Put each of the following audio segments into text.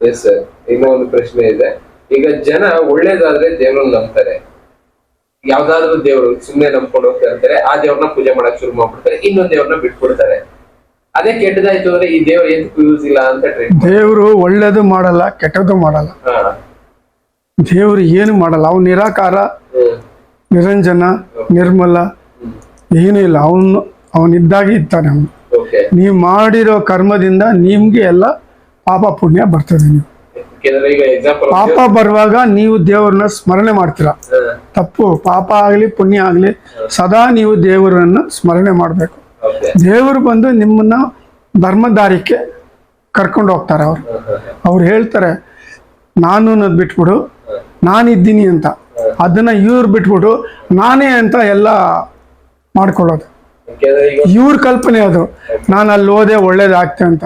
Yes sir ಇನ್ನೂ ಒಂದು ಪ್ರಶ್ನೆ ಇದೆ. ಈಗ ಜನ ಒಳ್ಳೇದಾದ್ರೆ ದೇವ್ರನ್ನ ನಂಬ್ತಾರೆ. ಯಾವ್ದಾದ್ರು ದೇವ್ರು ಸುಮ್ಮನೆ ನಂಬ್ಕೊಂಡು ಹೋಗ್ತಾ ಇರ್ತಾರೆ ಆ ದೇವ್ರನ್ನ ಪೂಜೆ ಮಾಡಕ್ ಶುರು ಮಾಡ್ಬಿಡ್ತಾರೆ. ಇನ್ನೊಂದ್ ದೇವ್ರನ್ನ ಬಿಟ್ಬಿಡ್ತಾರೆ. ಅದೇ ಕೆಟ್ಟದಾಯ್ತು ಅಂದ್ರೆ ಈ ದೇವ್ರ ಎಂತಕ್ಕೂ ಯೂಸ್ ಇಲ್ಲ ಅಂತ ದೇವ್ರು ಒಳ್ಳೇದು ಮಾಡಲ್ಲ ಕೆಟ್ಟದ್ದು ಮಾಡಲ್ಲ. ದೇವ್ರು ಏನು ಮಾಡಲ್ಲ. ಅವ್ನು ನಿರಾಕಾರ ನಿರಂಜನ ನಿರ್ಮಲ ಏನೂ ಇಲ್ಲ. ಅವನು ಅವನಿದ್ದಾಗಿ ಇದ್ದಾನೆ ಅವನು. ನೀವು ಮಾಡಿರೋ ಕರ್ಮದಿಂದ ನಿಮ್ಗೆ ಎಲ್ಲ ಪಾಪ ಪುಣ್ಯ ಬರ್ತದೆ ನೀವು. ಪಾಪ ಬರುವಾಗ ನೀವು ದೇವರನ್ನ ಸ್ಮರಣೆ ಮಾಡ್ತೀರಾ? ತಪ್ಪು. ಪಾಪ ಆಗಲಿ ಪುಣ್ಯ ಆಗಲಿ ಸದಾ ನೀವು ದೇವರನ್ನ ಸ್ಮರಣೆ ಮಾಡಬೇಕು. ದೇವರು ಬಂದು ನಿಮ್ಮನ್ನ ಧರ್ಮದಾರಿಕೆ ಕರ್ಕೊಂಡು ಹೋಗ್ತಾರೆ ಅವರು. ಅವ್ರು ಹೇಳ್ತಾರೆ ನಾನು ಅನ್ನೋದು ಬಿಟ್ಬಿಡು ನಾನಿದ್ದೀನಿ ಅಂತ. ಅದನ್ನ ಇವ್ರು ಬಿಟ್ಬಿಟ್ಟು ನಾನೇ ಅಂತ ಎಲ್ಲ ಮಾಡ್ಕೊಳ್ಳೋದು. ಇವ್ರ ಕಲ್ಪನೆ ಅದು. ನಾನು ಅಲ್ಲಿ ಹೋದೆ ಒಳ್ಳೇದಾಗ್ತೆ ಅಂತ.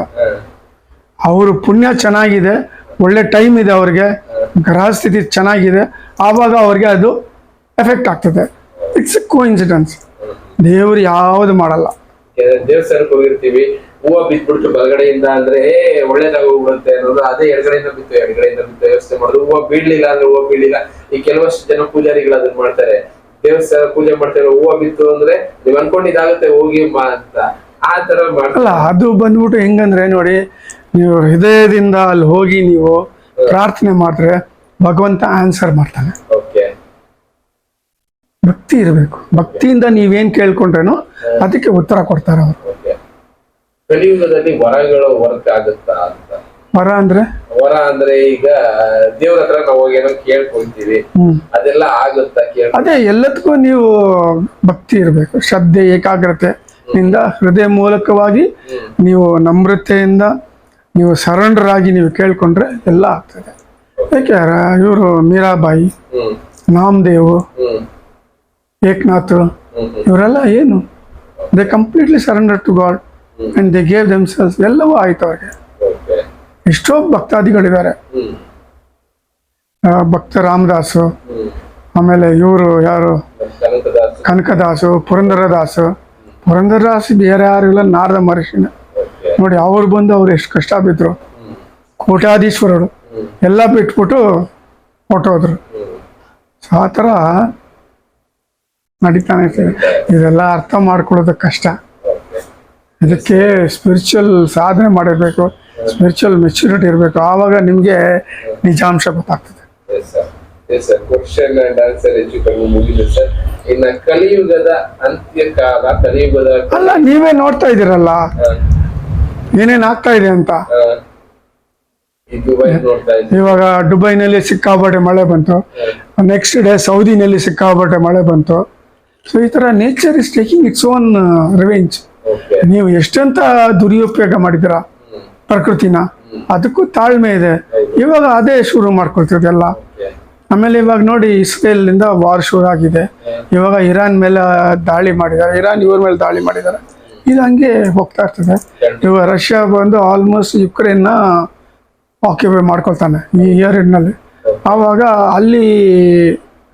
ಅವರು ಪುಣ್ಯ ಚೆನ್ನಾಗಿದೆ ಒಳ್ಳೆ ಟೈಮ್ ಇದೆ ಅವ್ರಿಗೆ ಗ್ರಹ ಸ್ಥಿತಿ ಚೆನ್ನಾಗಿದೆ ಆವಾಗ ಅವ್ರಿಗೆ ಅದು ಎಫೆಕ್ಟ್ ಆಗ್ತದೆ. ಇಟ್ಸ್ ಕೋ ಇನ್ಸಿಡೆನ್ಸ್ ದೇವ್ರು ಯಾವುದು ಮಾಡಲ್ಲ. ದೇವಸ್ಥಾನಕ್ಕೆ ಹೋಗಿರ್ತೀವಿ ಹೂವ ಬಿದ್ಬಿಡ್ತು ಬಲಗಡೆಯಿಂದ ಅಂದ್ರೆ ಏ ಒಳ್ಳೇದಾಗ ಹೋಗ್ಬಿಡುತ್ತೆ ಅನ್ನೋದು ಅದೇ ಎಡಗಡೆಯಿಂದ ಬಿತ್ತು ಎಡಗಡೆಯಿಂದ ಬಿತ್ತು ವ್ಯವಸ್ಥೆ ಮಾಡೋದು. ಹೂವ ಬೀಳ್ಲಿಲ್ಲ ಅಂದ್ರೆ ಹೂವ ಬೀಳಿಲ್ಲ ಈ ಕೆಲವಷ್ಟು ಜನ ಪೂಜಾರಿಗಳು ಅದನ್ನ ಮಾಡ್ತಾರೆ. ದೇವಸ್ಥಾನ ಪೂಜೆ ಮಾಡ್ತಾರೆ ಹೂವ ಬಿತ್ತು ಅಂದ್ರೆ ನೀವ್ ಅನ್ಕೊಂಡಿದ್ದಾಗುತ್ತೆ ಹೋಗಿ ಅಂತ. ಆ ತರ ಮಾಡ್ತಾರೆ. ಅಲ್ಲ ಅದು ಬಂದ್ಬಿಟ್ಟು ಹೆಂಗಂದ್ರೆ ನೋಡಿ ನೀವು ಹೃದಯದಿಂದ ಅಲ್ಲಿ ಹೋಗಿ ನೀವು ಪ್ರಾರ್ಥನೆ ಮಾಡಿದ್ರೆ ಭಗವಂತ ಆನ್ಸರ್ ಮಾಡ್ತಾನೆ. ಭಕ್ತಿ ಇರಬೇಕು. ಭಕ್ತಿಯಿಂದ ನೀವೇನ್ ಕೇಳ್ಕೊಂಡ್ರೇನೋ ಅದಕ್ಕೆ ಉತ್ತರ ಕೊಡ್ತಾರೆ ಅವರು. ಕಲಿಯುಗದಲ್ಲಿ ವರಗಳು ವರ್ಕ್ ಆಗುತ್ತಾ ಅಂತ? ವರ ಅಂದ್ರೆ? ವರ ಅಂದ್ರೆ ಈಗ ದೇವ್ರ ಹತ್ರ ನಾವು ಹೋಗಿ ಏನೋ ಕೇಳ್ಕೊಂತೀವಿ. ಅದೆಲ್ಲ ಆಗುತ್ತಾ ಕೇಳ್ ಅದೇ ಎಲ್ಲದಕ್ಕೂ ನೀವು ಭಕ್ತಿ ಇರಬೇಕು. ಶ್ರದ್ಧೆ ಏಕಾಗ್ರತೆ ಇಂದ ಹೃದಯ ಮೂಲಕವಾಗಿ ನೀವು ನಮ್ರತೆಯಿಂದ ನೀವು ಸರೆಂಡರ್ ಆಗಿ ನೀವು ಕೇಳ್ಕೊಂಡ್ರೆ ಎಲ್ಲ ಆಗ್ತದೆ. ಯಾಕೆ ಇವರು ಮೀರಾಬಾಯಿ ನಾಮದೇವ್ ಏಕನಾಥ್ ಇವರೆಲ್ಲ ಏನು? They completely surrender to God and they gave themselves ಎಲ್ಲವೂ ಆಯ್ತು ಅವ್ರಿಗೆ. ಎಷ್ಟೋ ಭಕ್ತಾದಿಗಳಿದ್ದಾರೆ. ಭಕ್ತ ರಾಮದಾಸು ಆಮೇಲೆ ಇವರು ಯಾರು? ಕನಕದಾಸ್ ಪುರಂದರದಾಸು. ಪುರಂದರದಾಸ್ ಬೇರೆ ಯಾರು ಇಲ್ಲ ನಾರದ ಮಹರ್ಷಿನ. ನೋಡಿ ಅವ್ರು ಬಂದು ಅವ್ರು ಎಷ್ಟು ಕಷ್ಟ ಬಿದ್ರು. ಹ್ಮ್ ಕೋಟ್ಯಾಧೀಶ್ವರರು ಎಲ್ಲ ಬಿಟ್ಬಿಟ್ಟು ಹೊಟ್ಟೋದ್ರು ಸೊ ಆ ಥರ ನಡೀತಾನೆ ಇರ್ತದೆ ಇದೆಲ್ಲ ಅರ್ಥ ಮಾಡ್ಕೊಳ್ಳೋದು ಕಷ್ಟ. ಇದಕ್ಕೆ ಸ್ಪಿರಿಚುವಲ್ ಸಾಧನೆ ಮಾಡಿರಬೇಕು ಸ್ಪಿರಿಚುವಲ್ ಮೆಚ್ಯೂರಿಟಿ ಇರಬೇಕು. ಆವಾಗ ನಿಮಗೆ ನಿಜಾಂಶ ಗೊತ್ತಾಗ್ತದೆ. ಅಲ್ಲ ನೀವೇ ನೋಡ್ತಾ ಇದ್ದೀರಲ್ಲ? ಏನೇನು ಆಗ್ತಾ ಇದೆ ಅಂತ? ಇವಾಗ ದುಬೈನಲ್ಲಿ ಸಿಕ್ಕಾಪಟ್ಟೆ ಮಳೆ ಬಂತು. ನೆಕ್ಸ್ಟ್ ಡೇ ಸೌದಿನಲ್ಲಿ ಸಿಕ್ಕಾಪಟ್ಟೆ ಮಳೆ ಬಂತು. ಸೊ ಈ ಥರ nature is taking its own revenge ನೀವು ಎಷ್ಟಂತ ದುರುಪಯೋಗ ಮಾಡಿದಿರ ಪ್ರಕೃತಿನ? ಅದಕ್ಕೂ ತಾಳ್ಮೆ ಇದೆ. ಇವಾಗ ಅದೇ ಶುರು ಮಾಡ್ಕೊಳ್ತಿರೋದೆಲ್ಲ ಆಮೇಲೆ ಇವಾಗ ನೋಡಿ ಇಸ್ರೇಲ್ನಿಂದ ವಾರ್ ಶುರು ಆಗಿದೆ. ಇವಾಗ ಇರಾನ್ ಮೇಲೆ ದಾಳಿ ಮಾಡಿದ್ದಾರೆ. ಇರಾನ್ ಇವ್ರ ಮೇಲೆ ದಾಳಿ ಮಾಡಿದ್ದಾರೆ. ಇದು ಹಂಗೆ ಹೋಗ್ತಾ ಇರ್ತದೆ. ಇವಾಗ ರಷ್ಯಾ ಬಂದು ಆಲ್ಮೋಸ್ಟ್ ಯುಕ್ರೇನ್ನ ಆಕ್ಯುಪೈ ಮಾಡ್ಕೊಳ್ತಾನೆ ಈ ಇಯರ್ ಎಂಡ್ನಲ್ಲಿ ಆವಾಗ ಅಲ್ಲಿ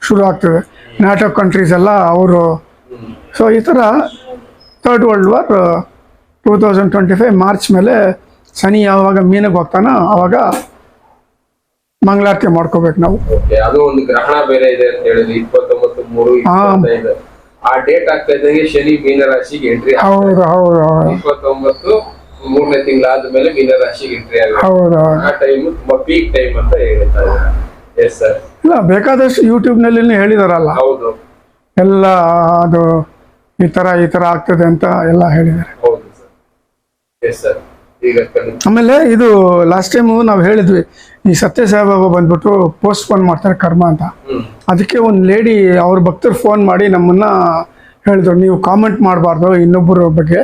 ಶುರು ಆಗ್ತದೆ. ನ್ಯಾಟೋ ಕಂಟ್ರೀಸ್ ಎಲ್ಲ ಅವರು. ಸೊ ಈ ಥರ third world war two thousand twenty five March ಮೇಲೆ ಶನಿ ಯಾವಾಗ ಮೀನಿಗೆ ಹೋಗ್ತಾನೋ ಆವಾಗ ಮಂಗಳಾರತಿ ಮಾಡ್ಕೋಬೇಕು ನಾವು. ಅದು ಒಂದು ಗ್ರಹಣ ಬೇರೆ ಇದೆ ಅಂತ ಹೇಳಿದ್ವಿ ಇಪ್ಪತ್ತೊಂಬತ್ತು ಮೂರು ಇಪ್ಪತ್ತೈದು. ಆ ಡೇಟ್ ಆಗ್ತಾ ಇದ್ದಂಗೆ ಶನಿ ಮೀನ ರಾಶಿಗೆ ಎಂಟ್ರಿ ಹೌದು ಹೌದು ಹೌದು. ಇಪ್ಪತ್ತೊಂಬತ್ತು ಮೂರನೇ ತಿಂಗಳಾದ ಮೇಲೆ ರಾಶಿಗೆ ಎಂಟ್ರಿ ಆಗುತ್ತೆ. ಹೌದು ಆ ಟೈಮ್ ತುಂಬಾ ಪೀಕ್ ಟೈಮ್ ಅಂತ ಹೇಳ್ತಾ ಇದ್ದಾರೆ. ಎಸ್ ಸರ್ ಇಲ್ಲ ಬೇಕಾದಷ್ಟು ಯೂಟ್ಯೂಬ್ನಲ್ಲಿ ಹೇಳಿದಾರಲ್ಲ? ಹೌದು. ಎಲ್ಲ ಅದು ಈ ಥರ ಈ ಥರ ಆಗ್ತದೆ ಅಂತ ಎಲ್ಲ ಹೇಳಿದ್ದಾರೆ. ಹೌದು ಸರ್ ಎಸ್ ಸರ್ ಆಮೇಲೆ ಇದು ಲಾಸ್ಟ್ ಟೈಮು ನಾವು ಹೇಳಿದ್ವಿ ಈ ಸತ್ಯ ಸಾಯಿಬಾಬಾ ಬಂದ್ಬಿಟ್ಟು ಪೋಸ್ಟ್ಪೋನ್ ಮಾಡ್ತಾರೆ ಕರ್ಮ ಅಂತ. ಅದಕ್ಕೆ ಒಂದು ಲೇಡಿ ಅವ್ರ ಭಕ್ತರು ಫೋನ್ ಮಾಡಿ ನಮ್ಮನ್ನ ಹೇಳಿದ್ರು ನೀವು ಕಾಮೆಂಟ್ ಮಾಡಬಾರ್ದು ಇನ್ನೊಬ್ಬರ ಬಗ್ಗೆ.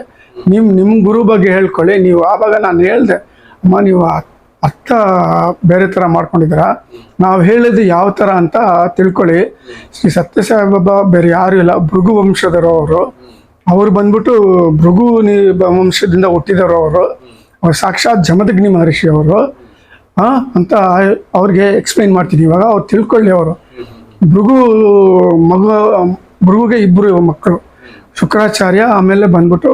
ನಿಮ್ಮ ನಿಮ್ಮ ಗುರು ಬಗ್ಗೆ ಹೇಳ್ಕೊಳ್ಳಿ. ನೀವು ಆವಾಗ ನಾನು ಹೇಳಿದೆ ಅಮ್ಮ ನೀವು ಅರ್ಥ ಬೇರೆ ಥರ ಮಾಡ್ಕೊಂಡಿದ್ದೀರ. ನಾವು ಹೇಳಿದ್ದು ಯಾವ ಥರ ಅಂತ ತಿಳ್ಕೊಳ್ಳಿ. ಶ್ರೀ ಸತ್ಯಸಾಯಿಬಾಬಾ ಬೇರೆ ಯಾರು ಇಲ್ಲ ಭೃಗು ವಂಶದವರು ಅವರು. ಅವರು ಬಂದ್ಬಿಟ್ಟು ಭೃಗು ನಿ ವಂಶದಿಂದ ಹುಟ್ಟಿದವರು ಅವ್ರು. ಸಾಕ್ಷಾತ್ ಜಮದಗ್ನಿ ಮಹರ್ಷಿ ಅವರು ಅಂತ ಅವ್ರಿಗೆ ಎಕ್ಸ್ಪ್ಲೈನ್ ಮಾಡ್ತೀನಿ ಇವಾಗ ಅವ್ರು ತಿಳ್ಕೊಳ್ಳಿ ಅವರು. ಭೃಗು ಮಗು, ಭೃಗುಗೆ ಇಬ್ಬರು ಮಕ್ಕಳು. ಶುಕ್ರಾಚಾರ್ಯ, ಆಮೇಲೆ ಬಂದ್ಬಿಟ್ಟು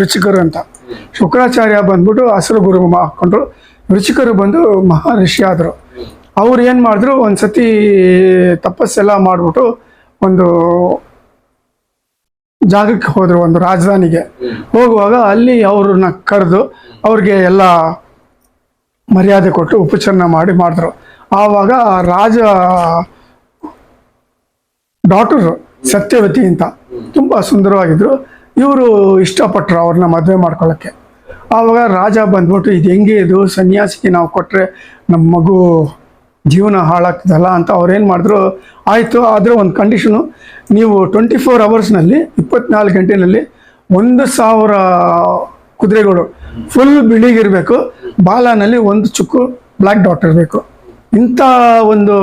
ರುಚಿಕರು ಅಂತ. ಶುಕ್ರಾಚಾರ್ಯ ಬಂದ್ಬಿಟ್ಟು ಹಸಿರು ಗುರು ಹಾಕೊಂಡ್ರು ರುಚಿಕರು ಬಂದು ಮಹರ್ಷಿ ಆದರು. ಅವ್ರು ಏನು ಮಾಡಿದ್ರು ಒಂದು ಸತಿ ತಪಸ್ಸೆಲ್ಲ ಮಾಡಿಬಿಟ್ಟು ಒಂದು ಜಾಗಕ್ಕೆ ಹೋದರು ಒಂದು ರಾಜಧಾನಿಗೆ. ಹೋಗುವಾಗ ಅಲ್ಲಿ ಅವ್ರನ್ನ ಕರೆದು ಅವ್ರಿಗೆ ಎಲ್ಲ ಮರ್ಯಾದೆ ಕೊಟ್ಟು ಉಪಚರಣ ಮಾಡಿ ಮಾಡಿದ್ರು. ಆವಾಗ ರಾಜ ಡಾಕ್ಟರ್ ಸತ್ಯವತಿ ಅಂತ ತುಂಬ ಸುಂದರವಾಗಿದ್ರು. ಇವರು ಇಷ್ಟಪಟ್ಟರು ಅವ್ರನ್ನ ಮದುವೆ ಮಾಡ್ಕೊಳ್ಳೋಕ್ಕೆ ಆವಾಗ ರಾಜ ಬಂದ್ಬಿಟ್ಟು, ಇದು ಹೆಂಗೆ ಇದು? ಸನ್ಯಾಸಿಗೆ ನಾವು ಕೊಟ್ಟರೆ ನಮ್ಮ ಮಗು ಜೀವನ ಹಾಳಾಗ್ತದಲ್ಲ ಅಂತ ಅವ್ರೇನು ಮಾಡಿದ್ರು? ಆಯಿತು, ಆದರೆ ಒಂದು ಕಂಡೀಷನು ನೀವು ಟ್ವೆಂಟಿ ಫೋರ್ ಅವರ್ಸ್ನಲ್ಲಿ ಇಪ್ಪತ್ನಾಲ್ಕು ಗಂಟೆನಲ್ಲಿ ಒಂದು ಸಾವಿರ ಕುದುರೆಗಳು ಫುಲ್ ಬಿಳಿಗಿರಬೇಕು ಬಾಲನಲ್ಲಿ ಒಂದು ಚುಕ್ಕು ಬ್ಲ್ಯಾಕ್ ಡಾಟ್ ಇರಬೇಕು. ಇಂಥ ಒಂದು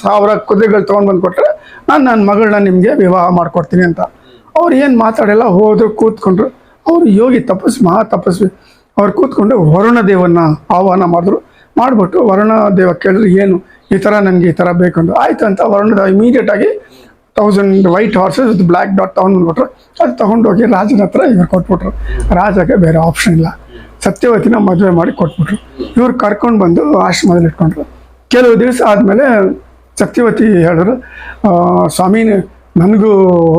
ಸಾವಿರ ಕುದುರೆಗಳು ತೊಗೊಂಡು ಬಂದು ಕೊಟ್ಟರೆ ನಾನು ನನ್ನ ಮಗಳನ್ನ ನಿಮಗೆ ವಿವಾಹ ಮಾಡಿಕೊಡ್ತೀನಿ ಅಂತ. ಅವ್ರು ಏನು ಮಾತಾಡಲ್ಲ, ಹೋದ್ರು ಕೂತ್ಕೊಂಡ್ರು. ಅವರು ಯೋಗಿ ತಪಸ್ವಿ ಮಹಾ ತಪಸ್ವಿ ಅವ್ರು ಕೂತ್ಕೊಂಡು ವರುಣ ದೇವನ ಆಹ್ವಾನ ಮಾಡಿದ್ರು. ಮಾಡಿಬಿಟ್ಟು ವರುಣ ದೇವ ಕೇಳಿದ್ರು, ಏನು? ಈ ಥರ ನನಗೆ ಈ ಥರ ಬೇಕು ಅಂತ ಆಯ್ತು ಅಂತ. ವರುಣದ ಇಮಿಡಿಯೇಟಾಗಿ thousand white horses with black dot ತೊಗೊಂಡ್ಬಿಟ್ರು ಅದು ತೊಗೊಂಡೋಗಿ ರಾಜನ ಹತ್ರ ಇವ್ರು ಕೊಟ್ಬಿಟ್ರು. ರಾಜಾಗೆ ಬೇರೆ ಆಪ್ಷನ್ ಇಲ್ಲ. ಸತ್ಯವತಿನ ಮದುವೆ ಮಾಡಿ ಕೊಟ್ಬಿಟ್ರು. ಇವ್ರು ಕರ್ಕೊಂಡು ಬಂದು ಆಶ್ರಮದಲ್ಲಿ ಇಟ್ಕೊಂಡ್ರು. ಕೆಲವು ದಿವಸ ಆದಮೇಲೆ ಸತ್ಯವತಿ ಹೇಳಿದ್ರು ಸ್ವಾಮಿ, ನನಗೂ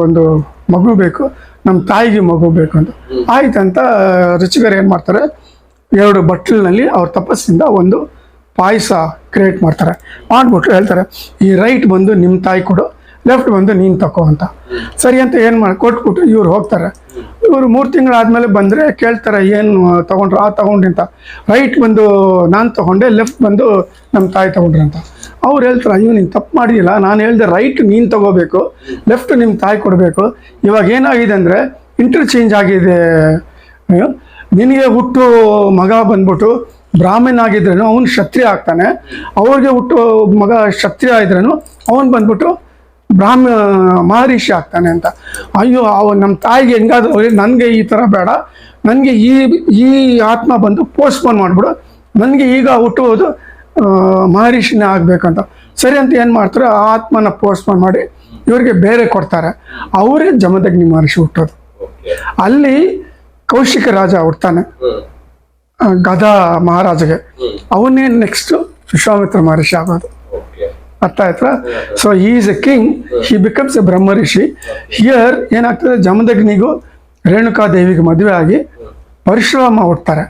ಒಂದು ಮಗು ಬೇಕು. ನಮ್ಮ ತಾಯಿಗೆ ಮಗು ಬೇಕು ಅಂತ. ಆಯ್ತಂತ ರುಚಿಗರು ಏನು ಮಾಡ್ತಾರೆ? ಎರಡು ಬಟ್ಲಿನಲ್ಲಿ ಅವ್ರ ತಪಸ್ಸಿಂದ ಒಂದು ಪಾಯಸ ಕ್ರಿಯೇಟ್ ಮಾಡ್ತಾರೆ. ಮಾಡಿಬಿಟ್ರು ಹೇಳ್ತಾರೆ, ಈ ರೈಟ್ ಬಂದು ನಿಮ್ಮ ತಾಯಿ ಕೊಡು ಲೆಫ್ಟ್ ಬಂದು ನೀನು ತಕೋ ಅಂತ. ಸರಿ ಅಂತ ಏನು ಮಾಡಿ, ಕೊಟ್ಬಿಟ್ಟು ಇವ್ರು ಹೋಗ್ತಾರೆ. ಇವರು ಮೂರು ತಿಂಗಳಾದ್ಮೇಲೆ ಬಂದರೆ ಕೇಳ್ತಾರೆ, ಏನು ತೊಗೊಂಡ್ರು, ಆ ತೊಗೊಂಡ್ರಿ ಅಂತ. ರೈಟ್ ಬಂದು ನಾನು ತಗೊಂಡೆ ಲೆಫ್ಟ್ ಬಂದು ನಮ್ಮ ತಾಯಿ ತೊಗೊಂಡ್ರಿ ಅಂತ. ಅವ್ರು ಹೇಳ್ತಾರೆ, ಅಯ್ಯೋ, ನೀನು ತಪ್ಪು ಮಾಡಿಲ್ಲ ನಾನು ಹೇಳಿದೆ ರೈಟ್ ನೀನು ತಗೋಬೇಕು ಲೆಫ್ಟ್ ನಿಮ್ಮ ತಾಯಿ ಕೊಡಬೇಕು. ಇವಾಗ ಏನಾಗಿದೆ ಅಂದರೆ ಇಂಟರ್ಚೇಂಜ್ ಆಗಿದೆ ನಿನಗೆ ಹುಟ್ಟು ಮಗ ಬಂದ್ಬಿಟ್ಟು ಬ್ರಾಹ್ಮಣ ಆಗಿದ್ರೇನು ಅವನು ಕ್ಷತ್ರಿಯ ಆಗ್ತಾನೆ. ಅವ್ರಿಗೆ ಹುಟ್ಟು ಮಗ ಕ್ಷತ್ರಿಯ ಇದ್ರೇನು ಅವನು ಬಂದ್ಬಿಟ್ಟು ಬ್ರಾಹ್ಮ ಮಹರ್ಷಿ ಆಗ್ತಾನೆ ಅಂತ. ಅಯ್ಯೋ ಅವ ನಮ್ಮ ತಾಯಿಗೆ ಹೆಂಗಾದ್ರು ನನಗೆ ಈ ಥರ ಬೇಡ. ನನಗೆ ಈ ಈ ಆತ್ಮ ಬಂದು ಪೋಸ್ಟ್ಪೋನ್ ಮಾಡಿಬಿಡು. ನನಗೆ ಈಗ ಹುಟ್ಟುವುದು ಮಹರ್ಷಿನೇ ಆಗಬೇಕಂತ. ಸರಿ ಅಂತ ಏನು ಮಾಡ್ತಾರೆ ಆ ಆತ್ಮನ ಪೋಸ್ಟ್ಪೋನ್ ಮಾಡಿ ಇವರಿಗೆ ಬೇರೆ ಕೊಡ್ತಾರೆ. ಅವರೇ ಜಮದಗ್ನಿ ಮಹರ್ಷಿ ಹುಟ್ಟೋದು. ಅಲ್ಲಿ ಕೌಶಿಕ ರಾಜ ಹುಡ್ತಾನೆ ಗದಾ ಮಹಾರಾಜಗೆ. ಅವನೇ ನೆಕ್ಸ್ಟ್ ವಿಶ್ವಾಮಿತ್ರ ಮಹರ್ಷಿ ಆಗೋದು ಅರ್ಥ ಆಯ್ತಾ? So he's a king he becomes a Brahma rishi here ಏನಾಗ್ತದೆ? ಜಮದಗ್ನಿಗೂ ರೇಣುಕಾ ದೇವಿಗೆ ಮದುವೆ ಆಗಿ Parashurama ಹುಡ್ತಾರೆ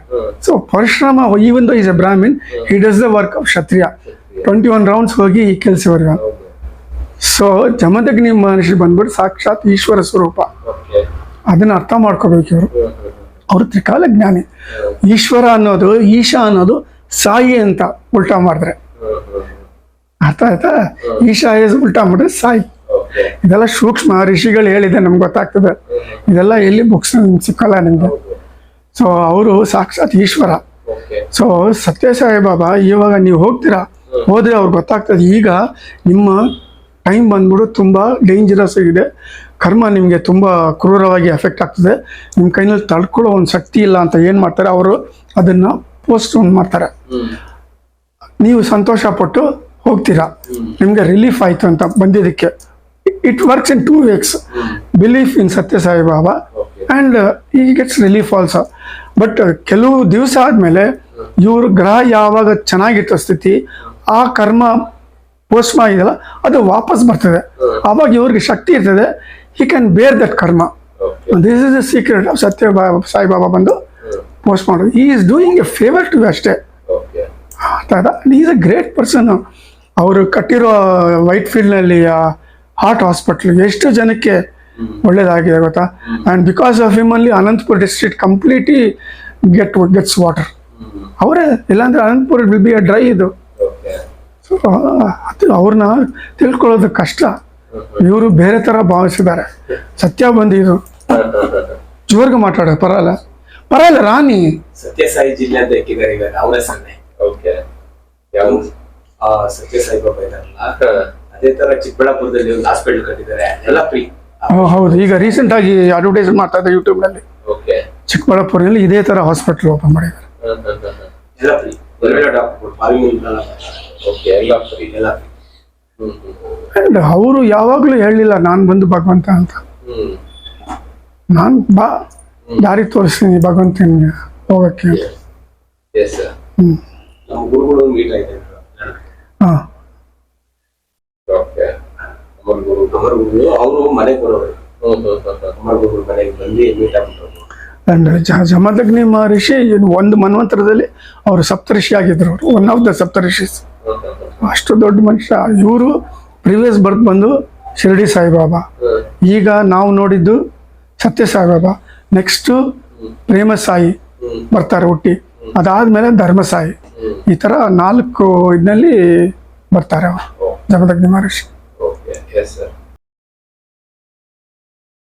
so Parashurama even though he's a Brahmin he does the work of Kshatriya twenty one rounds ಹೋಗಿ ಈ ಕೆಲಸ ಹೌದು ಸೊ ಜಮದಗ್ನಿ ಮಹರ್ಷಿ ಬಂದ್ಬಿಟ್ಟು ಸಾಕ್ಷಾತ್ ಈಶ್ವರ ಸ್ವರೂಪ. ಅದನ್ನ ಅರ್ಥ ಮಾಡ್ಕೋಬೇಕು ಇವರು. ಅವರು ತ್ರಿಕಾಲ ಜ್ಞಾನಿ ಈಶ್ವರ ಅನ್ನೋದು, ಈಶಾ ಅನ್ನೋದು ಸಾಯಿ ಅಂತ ಉಲ್ಟಾ ಮಾಡಿದ್ರೆ. ಅರ್ಥ ಆಯ್ತಾ? ಈಶಾ ಇಸ್ ಉಲ್ಟಾ ಮಾಡಿದ್ರೆ ಸಾಯಿ. ಇದೆಲ್ಲ ಸೂಕ್ಷ್ಮ ಋಷಿಗಳು ಹೇಳಿದೆ ನಮ್ಗೆ ಗೊತ್ತಾಗ್ತದೆ. ಇದೆಲ್ಲ ಎಲ್ಲಿ ಬುಕ್ಸ್ ಸಿಕ್ಕಲ್ಲ ನಿಮ್ಗೆ. ಸೊ ಅವರು ಸಾಕ್ಷಾತ್ ಈಶ್ವರ. ಸೊ ಸತ್ಯಸಾಯಿ ಬಾಬಾ, ಇವಾಗ ನೀವು ಹೋಗ್ತೀರಾ? ಹೋದ್ರೆ ಅವ್ರಿಗೆ ಗೊತ್ತಾಗ್ತದೆ. ಈಗ ನಿಮ್ಮ ಟೈಮ್ ಬಂದ್ಬಿಡು, ತುಂಬ ಡೇಂಜರಸ್ ಇದೆ ಕರ್ಮ ನಿಮಗೆ ತುಂಬ ಕ್ರೂರವಾಗಿ ಎಫೆಕ್ಟ್ ಆಗ್ತದೆ. ನಿಮ್ಮ ಕೈನಲ್ಲಿ ತಡ್ಕೊಳ್ಳೋ ಒಂದು ಶಕ್ತಿ ಇಲ್ಲ ಅಂತ ಏನು ಮಾಡ್ತಾರೆ? ಅವರು ಅದನ್ನು ಪೋಸ್ಟ್ ಮಾಡ್ತಾರೆ. ನೀವು ಸಂತೋಷ ಪಟ್ಟು ಹೋಗ್ತೀರಾ ನಿಮಗೆ ರಿಲೀಫ್ ಆಯಿತು ಅಂತ ಬಂದಿದ್ದಕ್ಕೆ. It works in two weeks belief in Sathya Sai Baba and he gets relief also but ಕೆಲವು ದಿವಸ ಆದಮೇಲೆ ಇವ್ರ ಗ್ರಹ ಯಾವಾಗ ಚೆನ್ನಾಗಿತ್ತು ಸ್ಥಿತಿ ಆ ಕರ್ಮ ಪೋಸ್ಟ್ ಮಾಡಿದಲ್ಲ ಅದು ವಾಪಸ್ ಬರ್ತದೆ. ಆವಾಗ ಇವ್ರಿಗೆ ಶಕ್ತಿ ಇರ್ತದೆ. He can bear that karma okay this is the secret of Sathya ಬಾ- ಸಾಯಿಬಾಬಾ ಬಂದು ಪೋಸ್ಟ್ ಮಾಡೋದು he is doing a favour to ಅಷ್ಟೇ okay he's a great person ಅವರು ಕಟ್ಟಿರೋ ವೈಟ್ ಫೀಲ್ಡ್ನಲ್ಲಿ ಹಾರ್ಟ್ ಹಾಸ್ಪಿಟ್ಲ್ ಎಷ್ಟು ಜನಕ್ಕೆ ಒಳ್ಳೇದಾಗಿದೆ ಗೊತ್ತಾ? ಆ್ಯಂಡ್ ಬಿಕಾಸ್ ಆಫ್ ಹಿಮ್ ಅಲ್ಲಿ Anantapur district completely get gets water ಅವರೇ ಇಲ್ಲಾಂದ್ರೆ Anantapur will be a dry ಇದು. ಸೊ ಅದು ಅವ್ರನ್ನ ತಿಳ್ಕೊಳ್ಳೋದು ಕಷ್ಟ. ಇವರು ಬೇರೆ ಥರ ಭಾವಿಸಿದ್ದಾರೆ. ಸತ್ಯ ಬಂದಿದ್ರು ಇದು. ಜೋರ್ಗೆ ಮಾತಾಡೋ ಪರಲ್ಲ ಪರಲ್ಲ ರಾಣಿ. ಸತ್ಯಸಾಯಿ ಜಿಲ್ಲೆ ಅಂತ ಇಕ್ಕಿದ್ದಾರೆ ಈಗ ಅವರೇ ಸನ್ನೆ. ಓಕೆ. ಸತ್ಯಸಾಯಿ ಬಾಬಾ ಇದಾರಲ್ಲ. ಅದೇ ತರ ಚಿಕ್ಕಬಳ್ಳಾಪುರದಲ್ಲಿ ಒಂದು ಹಾಸ್ಪಿಟಲ್ ಕಟ್ಟಿದ್ದಾರೆ ಎಲ್ಲ ಫ್ರೀ ಹೌ- ಹೌದು. ಈಗ ರೀಸೆಂಟ್ ಆಗಿ ಅಡ್ವರ್ಟೈಸ್ ಮಾಡ್ತಾ ಇದ್ದಾರೆ ಯೂಟ್ಯೂಬ್ನಲ್ಲಿ ಓಕೆ. ಚಿಕ್ಕಬಳ್ಳಾಪುರದಲ್ಲಿ ಇದೇ ತರ ಹಾಸ್ಪಿಟಲ್ ಓಪನ್ ಮಾಡಿದ್ದಾರೆ. ಎಲ್ಲ ಫ್ರೀ ಡಾಕ್ಟರ್ ಎಲ್ಲ ಫ್ರೀ ಎಲ್ಲ ಫ್ರೀ ಆ್ಯಂಡ್ ಅವರು ಯಾವಾಗಲೂ ಹೇಳಲಿಲ್ಲ ನಾನು ಬಂದು ಭಗವಂತ ಅಂತ. ನಾನು ಬಾ ದಾರಿ ತೋರಿಸ್ತೀನಿ ಭಗವಂತನಿಗೆ ಹೋಗೋಕ್ಕೆ ಅಂಡ್ ಜಮದಗ್ನಿ ಮಹರ್ಷಿ ಒಂದು ಮನ್ವಂತರದಲ್ಲಿ ಅವರು ಸಪ್ತರ್ಷಿ ಆಗಿದ್ರು ಅವರು. One of the hmm. ಅಷ್ಟು ದೊಡ್ಡ ಮನುಷ್ಯ. ಇವರು ಪ್ರಿವಿಯಸ್ ಬರ್ತ್ ಬಂದು ಶಿರಡಿ ಸಾಯಿಬಾಬಾ. ಈಗ ನಾವು ನೋಡಿದ್ದು ಸತ್ಯ ಸಾಯಿಬಾಬಾ. ನೆಕ್ಸ್ಟು ಪ್ರೇಮ ಸಾಯಿ ಬರ್ತಾರೆ ಹುಟ್ಟಿ. ಅದಾದ್ಮೇಲೆ ಧರ್ಮಸಾಯಿ ಈ ಥರ ನಾಲ್ಕು ಇದರಲ್ಲಿ ಬರ್ತಾರೆ ಅವರು. Jamadagni Maharshi. Okay. Yes sir